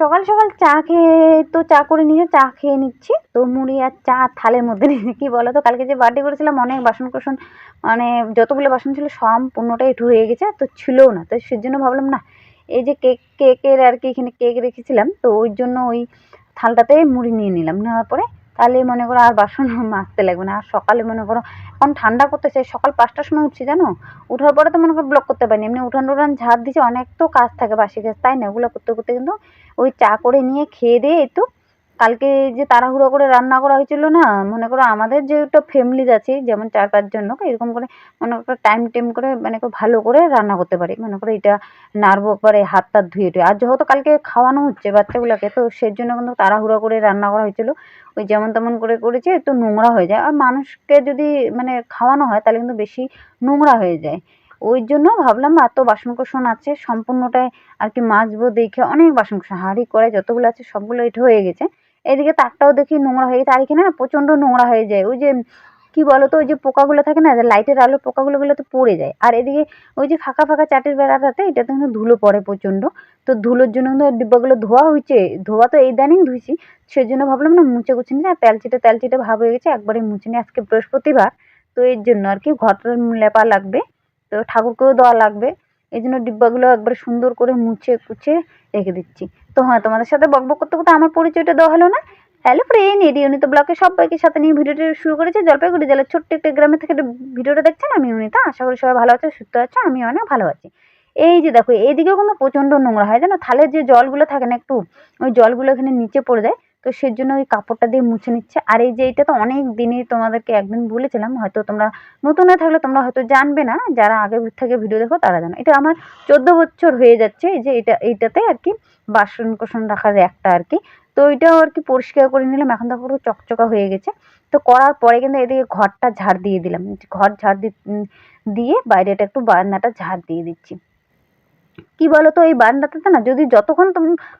সকাল সকাল চা খেয়ে, তো চা করে নিয়ে চা খেয়ে নিচ্ছি। তো মুড়ি আর চা থালের মধ্যে কি বলো তো কালকে যে বার্থডে করেছিলাম, অনেক বাসন কোসন মানে যতগুলো বাসন ছিল সম্পূর্ণটাই হয়ে গেছে তো ছিলও না। তো সেই জন্য ভাবলাম, না, এই যে কেক, কেকের আর কি এখানে কেক রেখেছিলাম, তো ওই জন্য ওই থালটাতে মুড়ি নিয়ে নিলাম। নেওয়ার পরে তাহলে মনে করো আর বাসন মাজতে লাগবে না। আর সকালে মনে করো, এখন ঠান্ডা করতে চাই, সকাল পাঁচটার সময় উঠছি জানো? উঠার পরে তো মনে করো ব্লক করতে পারিনি। এমনি উঠান উঠান ঝাড় দিয়েছি অনেক তো কাজ থাকে বাসি কাজ, তাই না? ওগুলো করতে করতে কিন্তু ওই চা করে নিয়ে খেয়ে দিয়ে একটু কালকে যে তাড়াহুড়ো করে রান্না করা হয়েছিল না, মনে করো আমাদের যেহেতু ফ্যামিলি আছে, যেমন চার পাঁচজন লোক, এরকম করে মনে করো টাইম টাইম করে মানে করো ভালো করে রান্না করতে পারি। মনে করো এটা নাড়বো, পরে হাত টাত ধুয়ে টুয়ে। আর যেহেতু কালকে খাওয়ানো হচ্ছে বাচ্চাগুলোকে, তো সেই জন্য কিন্তু তাড়াহুড়ো করে রান্না করা হয়েছিল। ওই যেমন তেমন করে করেছে, একটু নোংরা হয়ে যায়। আর মানুষকে যদি মানে খাওয়ানো হয়, তাহলে কিন্তু বেশি নোংরা হয়ে যায়। ওই জন্য ভাবলাম এত বাসন কোসন আছে, সম্পূর্ণটাই আর কি মাজবো, দেখে অনেক বাসন কোসন, হাঁড়ি, কড়াই যতগুলো আছে সবগুলো এটা হয়ে গেছে। এদিকে তাকটাও দেখি নোংরা হয়ে গেছে, আর এখানে না প্রচণ্ড নোংরা হয়ে যায়। ওই যে, কি বলো তো ওই যে পোকাগুলো থাকে না লাইটের আলো পোকাগুলো গুলো তো পড়ে যায়। আর এদিকে ওই যে ফাঁকা ফাঁকা চাটের বেড়াটাতে এটাতে কিন্তু ধুলো পড়ে প্রচণ্ড। তো ধুলোর জন্য কিন্তু ডিব্বাগুলো ধোয়া হয়েছে। ধোয়া তো ইদানিং ধুইছি। সেজন্য ভাবলাম না মুছে গুছে নিয়ে আর তেলচিটে তেলচিটে ভাব হয়ে গেছে, একবারে মুছে নিয়ে আজকে বৃহস্পতিবার, তো এর জন্য আর কি ঘরটা লেপা লাগবে, তো ঠাকুরকেও দেওয়া লাগবে। এই জন্য ডিব্বাগুলো একবারে সুন্দর করে মুছে কুছে রেখে দিচ্ছি। তো হ্যাঁ তোমাদের সাথে বকবক করতে করতে আমার পরিচয়টা দেওয়া হলো না। হ্যালো ফ্রেন্ড এডি অনিতা ব্লকে সবাইকে সাথে নিয়ে ভিডিওটা শুরু করেছি। জলপাইগুড়ি জেলার ছোট্ট একটা গ্রামে থেকে ভিডিওটা দেখছেন আমি অনিতা আশা করি সবাই ভালো আছে, সুস্থ আছে আমি অনেক ভালো আছি। এই যে দেখো, এইদিকেও কিন্তু প্রচণ্ড নোংরা হয় জানো? থালের যে জলগুলো থাকে না একটু, ওই জলগুলো এখানে নিচে পড়ে যায়। তো সেই জন্য ওই কাপড়টা দিয়ে মুছে নিচ্ছে। আর এই যে এইটা তো অনেক দিনই তোমাদেরকে একদিন বলেছিলাম, হয়তো তোমরা নতুন হয়ে থাকলে তোমরা হয়তো জানবে না, যারা আগে থেকে ভিডিও দেখো তারা জানো। এটা আমার চোদ্দ বছর হয়ে যাচ্ছে এই যে এটা, এইটাতে আর কি বাসন কোসন রাখার একটা আর কি। তো ওইটাও আর কি পরিষ্কার করে নিলাম, এখন তো পুরো চকচকা হয়ে গেছে। তো করার পরে কিন্তু এদিকে ঘরটা ঝাড় দিয়ে দিলাম, ঘর ঝাড় দিয়ে বাইরেটা একটু বারান্দাটা ঝাড় দিয়ে দিচ্ছি। কি বলো তো এই বারান্দাটাতে না যদি যতক্ষণ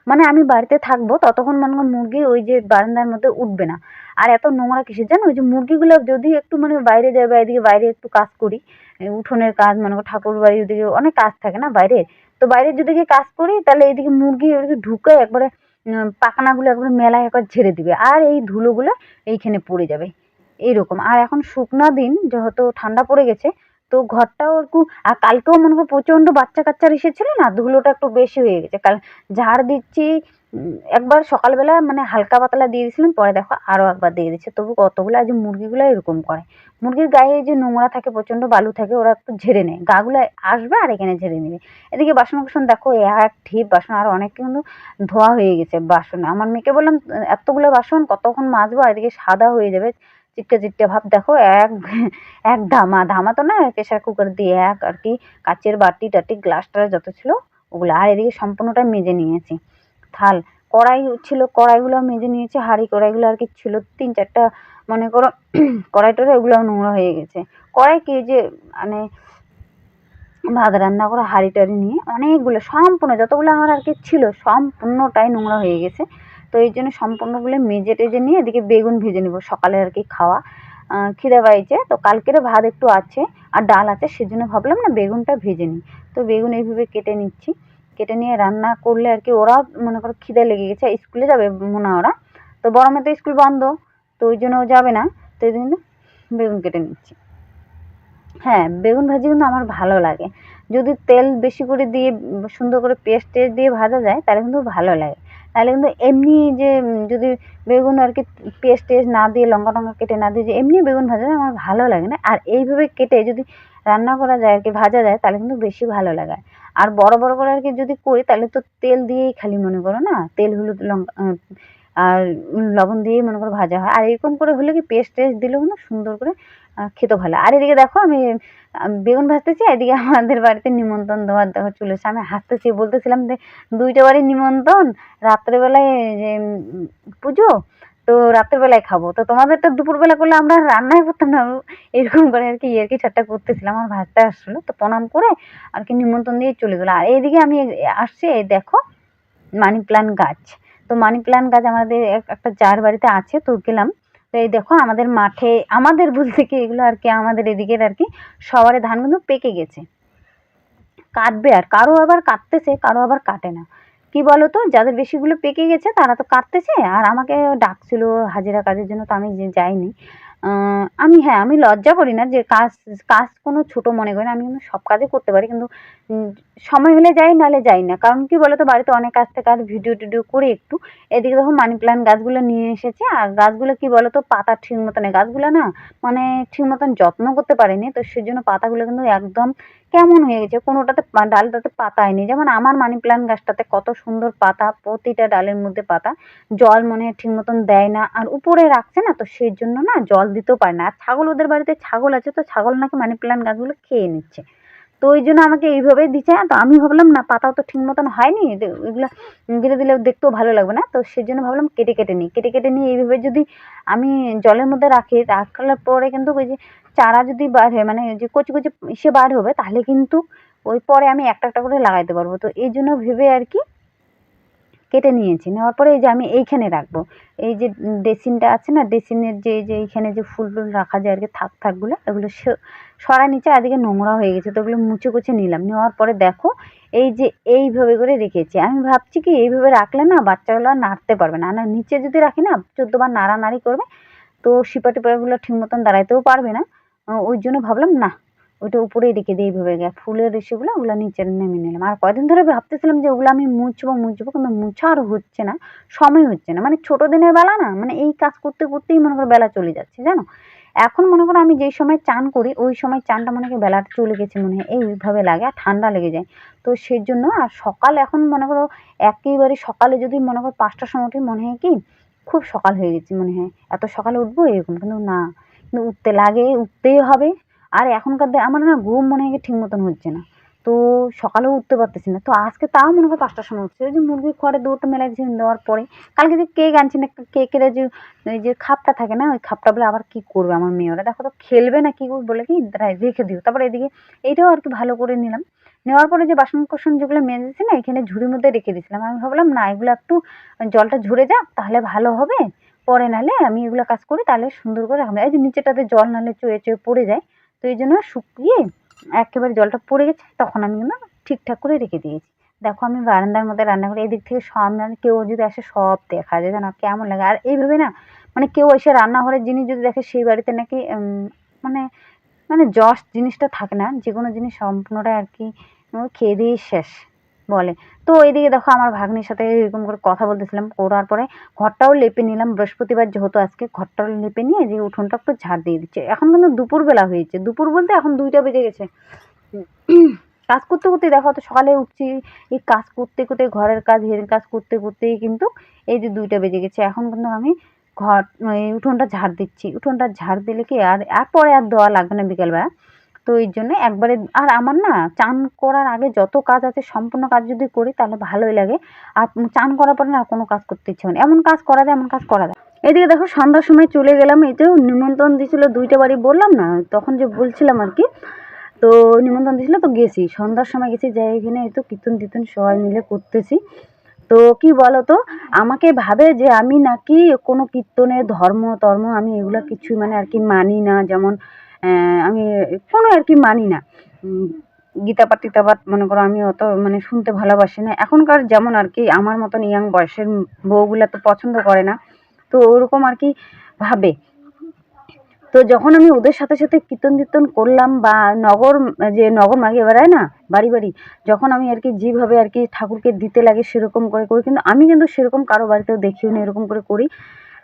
মানে আমি বাড়িতে থাকব, ততক্ষণ মনে করো মুরগি ওই যে বারান্দার মধ্যে উঠবে না। আর এত নোংরা কিসের জানো? ওই যে মুরগিগুলো যদি একটু মানে বাইরে যায় বা এদিকে বাইরে একটু কাজ করি উঠোনের কাজ, মনে করো ঠাকুর বাড়ি ওদিকে অনেক কাজ থাকে না বাইরে? তো বাইরে যদি গিয়ে কাজ করি, তাহলে এইদিকে মুরগি ওদিকে ঢুকে একবারে পাখনাগুলো একবারে মেলায় একবার ঝেড়ে দিবে। আর এই ধুলোগুলো এইখানে পড়ে যাবে। এইরকম। আর এখন শুকনা দিন, যেহেতু ঠান্ডা পড়ে গেছে তো ঘরটাও একটু, আর কালকেও মনে করো প্রচণ্ড বাচ্চা কাচ্চার এসেছিল না, ধুলোটা একটু বেশি হয়ে গেছে। কাল, ঝাড় দিচ্ছি একবার সকালবেলা মানে হালকা পাতলা দিয়ে দিয়েছিলাম, পরে দেখো আরও একবার দিয়ে দিচ্ছে। তবু কতগুলো আজ মুরগিগুলো এরকম করে। মুরগির গায়ে যে নোংরা থাকে, প্রচণ্ড বালু থাকে, ওরা একটু ঝেড়ে নেয়। গাগুলো আসবে আর এখানে ঝেড়ে নেবে। এদিকে বাসন কুসন দেখো এক ঠিপ বাসন, আর অনেক কিন্তু ধোয়া হয়ে গেছে বাসন। আমার মেয়েকে বললাম, এতগুলো বাসন কতক্ষণ মাজবো? আর এদিকে সাদা হয়ে যাবে। চিটকে চিটকে ভাব দেখো, এক এক ধামা ধামা তো না প্রেশার কুকার দিয়ে এক আর কি কাচের বাটি টাটি গ্লাস টাস যত ছিল ওগুলো। আর এদিকে সম্পূর্ণটা মেজে নিয়েছি। থাল, কড়াই ছিল, কড়াইগুলো মেজে নিয়েছি, হাঁড়ি কড়াইগুলো আর কি ছিল। তিন চারটা মনে করো কড়াই টড়াই ওগুলো নোংরা হয়ে গেছে। কড়াই কি যে মানে ভাত রান্না করা হাঁড়ি টাড়ি নিয়ে অনেকগুলো সম্পূর্ণ যতগুলো আমার আর কি ছিল সম্পূর্ণটাই নোংরা হয়ে গেছে। তো এই জন্য সম্পূর্ণগুলো মেজে টেজে নিয়ে এদিকে বেগুন ভেজে নেব। সকালে আর কি খাওয়া। খিদে পাইছে। তো কালকেরও ভাত একটু আছে আর ডাল আছে, সেজন্য ভাবলাম না বেগুনটা ভেজে নিই। তো বেগুন এইভাবে কেটে নিচ্ছি। কেটে নিয়ে রান্না করলে আর কি ওরা মনে করো খিদে লেগে গেছে। স্কুলে যাবে মোনা ওরা। তো বড় মেয়ে তো স্কুল বন্ধ, তো ওই জন্য ও যাবে না। তো এই জন্য বেগুন কেটে নিচ্ছি। হ্যাঁ বেগুন ভাজি কিন্তু আমার ভালো লাগে। যদি তেল বেশি করে দিয়ে সুন্দর করে পেস্ট টেস্ট দিয়ে ভাজা যায়, তাহলে কিন্তু ভালো লাগে। তাহলে কিন্তু এমনি যে যদি বেগুন আর কি পেস্ট টেস্ট না দিয়ে, লঙ্কা টঙ্কা কেটে না দিয়ে যে এমনি বেগুন ভাজা আমার ভালো লাগে না। আর এইভাবে কেটে যদি রান্না করা যায়, আর কি ভাজা যায়, তাহলে কিন্তু বেশি ভালো লাগে। আর বড় বড় করে আর কি যদি করি, তাহলে তো তেল দিয়েই খালি মনে করো না? তেল, হলুদ, লঙ্কা আর লবণ দিয়েই মনে করো ভাজা হয়। আর এরকম করে হলে কি পেস্ট টেস্ট দিলেও কিন্তু সুন্দর করে খেতে ভালো। আর এদিকে দেখো আমি বেগুন ভাজতেছি এদিকে আমাদের বাড়িতে নিমন্ত্রণ দেওয়ার দেখো চলেছে আমি হাসতেছি, বলতেছিলাম যে দুইটা বাড়ি নিমন্ত্রণ, রাত্রেবেলায় যে পুজো, তো রাত্রেবেলায় খাব। তো তোমাদের তোমাদেরটা দুপুরবেলা করলে আমরা রান্নাই করতাম না এরকম করে আর কি ইয়ে কি ঠাট্টা করতেছিলাম, আমার ভাতটা আসলো, তো প্রণাম করে আর কি নিমন্ত্রণ দিয়ে চলে গেলো। আর এইদিকে আমি আসছি, এই দেখো মানি প্লান্ট গাছ। তো মানি প্লান্ট গাছ আমাদের একটা যার বাড়িতে আছে, তো গেলাম। তো এই দেখো আমাদের মাঠে, আমাদের বলতে কি এগুলো আর কি আমাদের এদিকের আর কি সবারে ধান কিন্তু পেকে গেছে। কাটবে আর, কারও আবার কাটতেছে, কারও আবার কাটে না। কি বলো তো যাদের বেশিগুলো পেকে গেছে তারা তো কাটতেছে, আর আমাকে ডাকছিল হাজিরা কাজের জন্য, তো আমি যাইনি। আমি হ্যাঁ আমি লজ্জা করি না যে কাজ কাজ কোনো ছোট মনে করি না, আমি সব কাজই করতে পারি, কিন্তু সময় হলে যাই, নাহলে যাই না। কারণ কি বলো তো বাড়িতে অনেক কাজ থেকে আর ভিডিও টিডিও করে একটু। এদিকে দেখো মানি প্ল্যান্ট গাছগুলো নিয়ে এসেছে। আর গাছগুলো কি বলো তো পাতা ঠিক মতন গাছগুলো না মানে ঠিক মতন যত্ন করতে পারিনি। তো সেজন্য পাতাগুলো কিন্তু একদম কেমন হয়ে গেছে। কোনোটাতে ডালটাতে পাতাই নেই। যেমন আমার মানি প্ল্যান্ট গাছটাতে কত সুন্দর পাতা, প্রতিটা ডালের মধ্যে পাতা। জল মনে ঠিক মতন দেয় না। আর উপরে রাখছে না, তো সেই জন্য না জল দিতেও পারে না। আর ছাগল, ওদের বাড়িতে ছাগল আছে, তো ছাগল নাকি মানি প্ল্যান্ট গাছগুলো খেয়ে নিচ্ছে। তো ওই জন্য আমাকে এইভাবেই দিচ্ছে তো আমি ভাবলাম, না, পাতাও তো ঠিক মতন হয়নি এগুলো গেড়ে দিলে দেখতেও ভালো লাগবে না। তো সেই জন্য ভাবলাম কেটে কেটে নিই, কেটে কেটে নিয়ে এইভাবে যদি আমি জলের মধ্যে রাখি, রাখার পরে কিন্তু ওই যে চারা যদি বার হয় মানে যে কচি কচি সে বার হবে, তাহলে কিন্তু ওই পরে আমি একটা একটা করে লাগাইতে পারব। তো এই জন্য ভেবে আর কি কেটে নিয়েছি। নেওয়ার পরে এই যে আমি এইখানে রাখব। এই যে ডেসিনটা আছে না, ডেসিনের যে যে এইখানে যে ফুল টুল রাখা যায় আর কি, থাক থাকগুলো, এগুলো সরা নিচে এদিকে নোংরা হয়ে গেছে তো ওগুলো মুছে কুচে নিলাম। নেওয়ার পরে দেখো, এই যে এইভাবে করে রেখেছি। আমি ভাবছি কি এইভাবে রাখলে না বাচ্চাগুলো নাড়তে পারবে না। না, নিচে যদি রাখি না, চোদ্দোবার নাড়ানাড়ি করবে, তো শিপা টিপাগুলো ঠিক মতন দাঁড়াইতেও পারবে না। ওই জন্য ভাবলাম না ওইটা উপরেই রেখে দিই এইভাবে। গে ফুলের রেশিগুলো ওগুলো নিচে নেমে নিলাম। আর কয়দিন ধরে ভাবতেছিলাম যে ওগুলো আমি মুছবো মুছবো কিন্তু মুছা আর হচ্ছে না, সময় হচ্ছে না। মানে ছোটো দিনের বেলা না মানে এই কাজ করতে করতেই মনে করো বেলা চলে যাচ্ছে, জানো? এখন মনে করো আমি যেই সময় চান করি, ওই সময় চানটা মনে হয় বেলাটা চলে গেছে মনে হয়। এইভাবে লাগে আর ঠান্ডা লেগে যায়। তো সেই জন্য আর সকাল এখন মনে করো একেবারে সকালে যদি মনে করো পাঁচটার সময় উঠি মনে হয় কি, খুব সকাল হয়ে গেছে মনে হয়। এত সকালে উঠবো এরকম কিন্তু না। কিন্তু উঠতে লাগে, উঠতেই হবে। আর এখনকার দিনে আমার না ঘুম মনে হয় ঠিক মতন হচ্ছে না। তো সকালেও উঠতে পারতেছি না। তো আজকে তাও মনে হয় পাঁচটার সময় উঠছে। ওই যে মুরগির খড়ে দুটো মেলা দিয়েছি দেওয়ার পরে। কালকে যে কেক আনছেন একটা কেকের যে, ওই যে খাপটা থাকে না, ওই খাপটা বলে আবার কি করবে আমার মেয়ে ওরা? দেখো তো খেলবে না কী করবে বলে কি রেখে দিও তারপরে এদিকে এইটাও আর কি ভালো করে নিলাম। নেওয়ার পরে যে বাসন কোসন যেগুলো মেজেছি না, এখানে ঝুড়ির মধ্যে রেখে দিয়েছিলাম। আমি ভাবলাম, না, এগুলো একটু জলটা ঝরে যাক, তাহলে ভালো হবে। পরে নালে আমি এগুলো কাজ করি, তাহলে সুন্দর করে রাখব এই যে নিচেটাতে জল নালে চুয়ে চুয়ে পড়ে যায়। তো এই জন্য শুকিয়ে একেবারে জলটা পড়ে গেছে, তখন আমি না ঠিকঠাক করে রেখে দিয়েছি। দেখো আমি বারান্দার মধ্যে রান্না করি, এদিক থেকে সব মানে কেউ যদি আসে সব দেখা যায়, জানো কেমন লাগে। আর এইভাবে না মানে কেউ এসে রান্নাঘরের জিনিস যদি দেখে সেই বাড়িতে নাকি মানে মানে জশ জিনিসটা থাকে না যে কোনো জিনিস সম্পূর্ণটা আর কি খেয়ে দিয়ে শেষ। বলে। তো এইদিকে দেখো আমার ভাগ্নির সাথে এরকম করে কথা বলতেছিলাম, করার পরে ঘরটাও লেপে নিলাম। বৃহস্পতিবার যেহেতু আজকে ঘরটাও লেপে নিয়ে যে উঠোনটা একটু ঝাড় দিয়ে দিচ্ছে। এখন কিন্তু দুপুরবেলা হয়েছে। দুপুর বলতে এখন দুইটা বেজে গেছে। কাজ করতে করতে দেখো তো সকালে উঠছি, এই কাজ করতে করতে ঘরের কাজ হেরের কাজ করতে করতেই কিন্তু এই যে দুইটা বেজে গেছে। এখন কিন্তু আমি ঘর উঠোনটা ঝাড় দিচ্ছি। উঠোনটা ঝাড় দিলে কি আর আর পরে আর দেওয়া লাগবে না বিকেলবেলা। তো এই জন্য একবারে, আর আমার না চান করার আগে যত কাজ আছে সম্পূর্ণ কাজ যদি করি তাহলে ভালোই লাগে। আর চান করার পরে না কোনো কাজ করতে ইচ্ছে হয় এমন কাজ করা যায়, এমন কাজ করা যায়। এদিকে দেখো সন্ধ্যার সময় চলে গেলাম, এই যে নিমন্ত্রণ দিয়েছিল দুইটা বাড়ি বললাম না, তখন যে বলছিলাম আর কি, তো নিমন্ত্রণ দিয়েছিল তো গেছি। সন্ধ্যার সময় গেছি, যাই এখানে এই তো কীর্তন টির্তন সবাই মিলে করতেছি। তো কি বলো তো আমাকে ভাবে যে আমি নাকি কোনো কীর্তনের ধর্ম, তর্ম আমি এগুলো কিছুই মানে আর কি মানি না। যেমন আমি কোনো আর কি মানি না। উম, গীতাপাঠ টিতাপাঠ মনে করো আমি অত মানে শুনতে ভালোবাসি না। এখনকার যেমন আর কি আমার মতন ইয়াং বয়সের বউগুলা তো পছন্দ করে না। তো ওরকম আর কি ভাবে। তো যখন আমি ওদের সাথে সাথে কীর্তন টীর্তন করলাম বা নগর যে নগর মাগিয়ে বেড়ায় না? বাড়ি বাড়ি যখন আমি আর কি যেভাবে আর কি ঠাকুরকে দিতে লাগে সেরকম করে করি। কিন্তু আমি কিন্তু সেরকম কারও বাড়িতেও দেখিও না এরকম করে করি।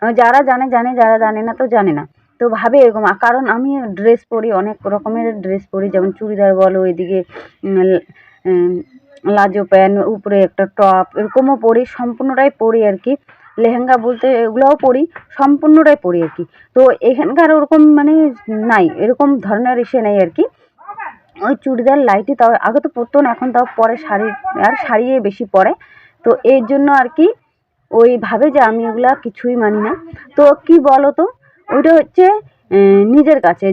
যারা জানে জানে যারা জানে না তো জানে না। তো ভাবে এরকম কারণ আমি ড্রেস পরি, অনেক রকমের ড্রেস পরি, যেমন চুড়িদার বলো, এদিকে লাজো প্যান্ট, উপরে একটা টপ, এরকমও পরি, সম্পূর্ণটাই পরি আর কি। লেহেঙ্গা বলতে এগুলোও পরি, সম্পূর্ণটাই পরি আর কি। তো এখানকার ওরকম মানে নাই, এরকম ধরনের এসে নেই আর কি। ওই চুড়িদার লাইটই তাও, আগে তো পরতো না, এখন তাও পরে শাড়ি, আর শাড়িয়ে বেশি পরে। তো এর জন্য আর কি, ওই ভাবে যে আমি এগুলা কিছুই মানি না। তো কি বলো তো ওইটা হচ্ছে নিজের কাছে।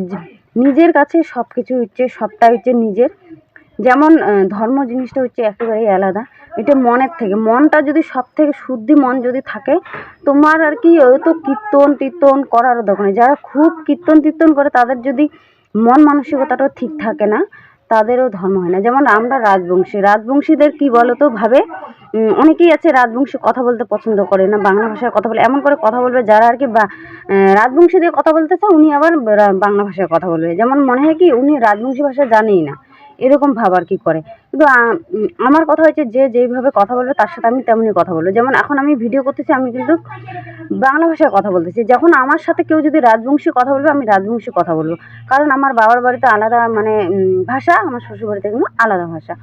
নিজের কাছে সব কিছু হচ্ছে, সবটাই হচ্ছে নিজের। যেমন ধর্ম জিনিসটা হচ্ছে একেবারেই আলাদা। এটা মনের থেকে। মনটা যদি সব থেকে শুদ্ধি মন যদি থাকে, তোমার আর কি, ওই তো কীর্তন টীর্তন করারও দোকানে যারা খুব কীর্তন টীর্তন করে, তাদের যদি মন মানসিকতাটাও ঠিক থাকে না তাদেরও ধর্ম হয় না। যেমন আমরা রাজবংশী। রাজবংশীদের কি তো ভাবে অনেকেই আছে রাজবংশী কথা বলতে পছন্দ করে না, বাংলা ভাষায় কথা বলে। এমন করে কথা বলবে যারা আর কি রাজবংশী দিয়ে কথা বলতে চায়, উনি আবার বাংলা ভাষায় কথা বলবে। যেমন মনে হয় কি, উনি রাজবংশী ভাষা জানেই না। এরকম ভাব আর কি করে। কিন্তু আমার কথা হচ্ছে যে যেইভাবে কথা বলবে তার সাথে আমি তেমনি কথা বলব। যেমন এখন আমি ভিডিও করতেছি, আমি কিন্তু বাংলা ভাষায় কথা বলতেছি। যখন আমার সাথে কেউ যদি রাজবংশী কথা বলবে, আমি রাজবংশী কথা বলব। কারণ আমার বাবার বাড়িতে আলাদা মানে ভাষা, আমার শ্বশুর বাড়িতে কিন্তু আলাদা ভাষা।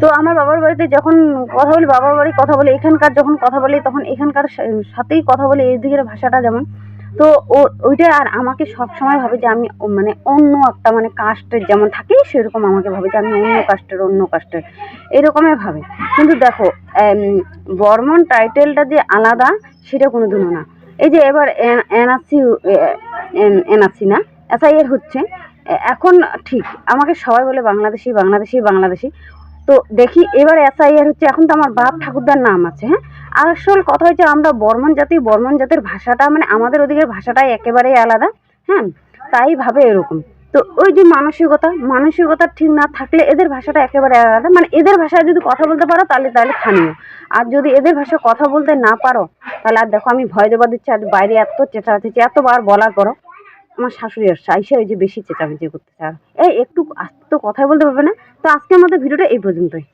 তো আমার বাবার বাড়িতে যখন কথা বলি, বাবার বাড়ি কথা বলে, এখানকার যখন কথা বলি, তখন এখানকার সাথেই কথা বলে। এই দিকের ভাষাটা যেমন তো ও ওইটা আর আমাকে সব সময় ভাবে যে আমি মানে অন্য একটা মানে কাস্টের যেমন থাকে সেরকম আমাকে ভাবে যে আমি অন্য কাস্টের অন্য কাস্টের এরকমই ভাবে। কিন্তু দেখো বর্মন টাইটেলটা যে আলাদা সেটা কোনোদিনও না। এই যে এবার এনআরসি এনআরসি না? এসআইয়ের হচ্ছে। এখন ঠিক আমাকে সবাই বলে বাংলাদেশি বাংলাদেশি বাংলাদেশি। তো দেখি এবার এসআইআর হচ্ছে, এখন তো আমার বাপ ঠাকুরদার নাম আছে হ্যাঁ? আর আসল কথা হচ্ছে আমরা বর্মন জাতি, বর্মন জাতির ভাষাটা মানে আমাদের ওদিকের ভাষাটাই একেবারেই আলাদা হ্যাঁ? তাই ভাবে এরকম। তো ওই যে মানসিকতা মানসিকতা ঠিক না থাকলে এদের ভাষাটা একেবারে আলাদা মানে এদের ভাষায় যদি কথা বলতে পারো তাহলে তাহলে স্থানীয় আর যদি এদের ভাষায় কথা বলতে না পারো, তাহলে আর দেখো আমি ভয় দেবা দিচ্ছি আর বাইরে এত চেঁচা চেঁচামেচি, এতবার বলার করো। আমার শাশুড়ি আসছে, আইসা ওই যে বেশি চেঁচামেচি করতেছে আর। এই, একটু আস্তে তো কথাই বলতে পারবে না। তো আজকের মতো ভিডিওটা এই পর্যন্তই।